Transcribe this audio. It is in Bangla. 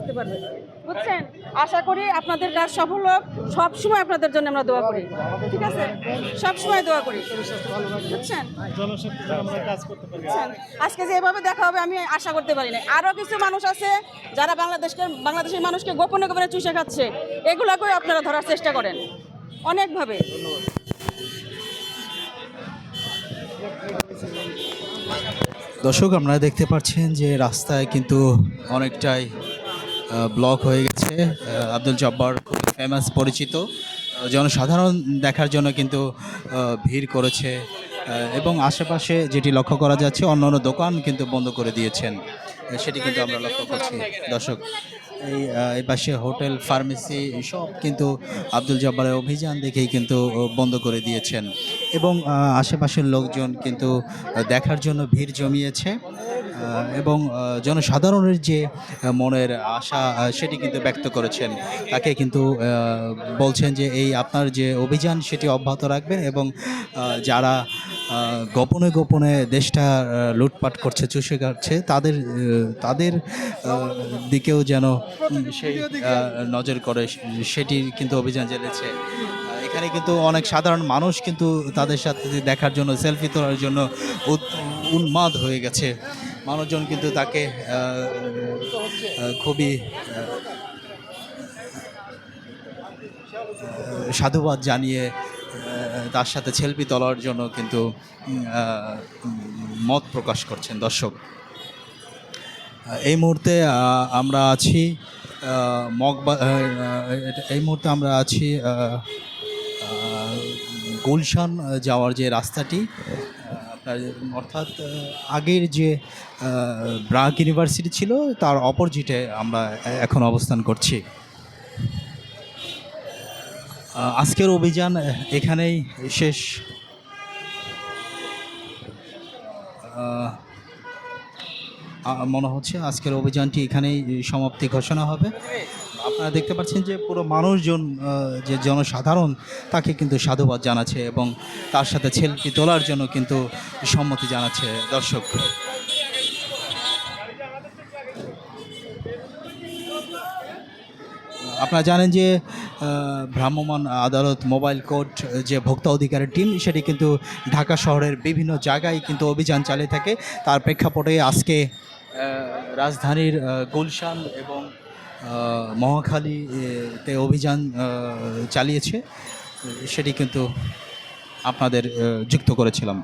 বাঁচতে পারবে। বুঝছেন? আশা করি আপনাদের কাজ সফল হোক। সবসময় আপনাদের জন্য আমরা দোয়া করি। ঠিক আছে? সবসময় দোয়া করি। বুঝছেন? আজকে যে এভাবে দেখা হবে আমি আশা করতে পারি না আরও কিছু মানুষ আছে যারা বাংলাদেশকে বাংলাদেশের মানুষকে গোপনে গোপনে চুষে খাচ্ছে। এগুলাকেও আপনারা ধরার চেষ্টা করেন। অনেকভাবে। দর্শক, আপনারা দেখতে পাচ্ছেন যে রাস্তায় কিন্তু অনেকটাই ব্লক হয়ে গেছে। আব্দুল জব্বার ফেমাস পরিচিত। জনসাধারণ দেখার জন্য কিন্তু ভিড় করেছে। এবং আশেপাশে যেটি লক্ষ্য করা যাচ্ছে অন্য অন্য দোকান কিন্তু বন্ধ করে দিয়েছেন। সেটি কিন্তু আমরা লক্ষ্য করছি। দর্শক এই এই পাশে হোটেল, ফার্মেসি সব কিন্তু আব্দুল জব্বারের অভিযান দেখেই কিন্তু বন্ধ করে দিয়েছেন। এবং আশেপাশের লোকজন কিন্তু দেখার জন্য ভিড় জমিয়েছে। এবং জনসাধারণের যে মনের আশা সেটি কিন্তু ব্যক্ত করেছেন। তাকে কিন্তু বলছেন যে, এই আপনার যে অভিযান, সেটি অব্যাহত রাখবেন এবং যারা গোপনে গোপনে দেশটা লুটপাট করছে, চুষে কাটছে তাদের তাদের দিকেও যেন সেই নজর করে, সেটি কিন্তু অভিযান চালিয়েছে। এখানে কিন্তু অনেক সাধারণ মানুষ কিন্তু তাদের সাথে দেখার জন্য, সেলফি তোলার জন্য উন্মাদ হয়ে গেছে। মানুষজন কিন্তু তাকে খুবই সাধুবাদ জানিয়ে তার সাথে সেলফি তোলার জন্য কিন্তু মত প্রকাশ করছেন দর্শক। এই মুহূর্তে আমরা আছি মগবা এই মুহূর্তে আমরা আছি গুলশান যাওয়ার যে রাস্তাটি অর্থাৎ আগের যে ব্রাক ইউনিভার্সিটি ছিল, তার অপোজিটে আমরা এখন অবস্থান করছি। আজকের অভিযান এখানেই শেষ। মনে হচ্ছে আজকের অভিযানটি এখানেই সমাপ্তি ঘোষণা হবে। আপনারা দেখতে পাচ্ছেন যে পুরো মানুষজন যে জনসাধারণ, তাকে কিন্তু সাধুবাদ জানাচ্ছে এবং তার সাথে সেলফি তোলার জন্য কিন্তু সম্মতি জানাচ্ছে দর্শক। আপনারা জানেন যে আহ, ভ্রাম্যমাণ আদালত মোবাইল কোর্ট যে ভোক্তা অধিকারের টিম সেটি কিন্তু ঢাকা শহরের বিভিন্ন জায়গায় কিন্তু অভিযান চালিয়ে থাকে। তার প্রেক্ষাপটে আজকে রাজধানীর গুলশান এবং আহ, মহাখালী তে অভিযান চালিয়েছে। সেটি কিন্তু আপনাদের যুক্ত করেছিলাম।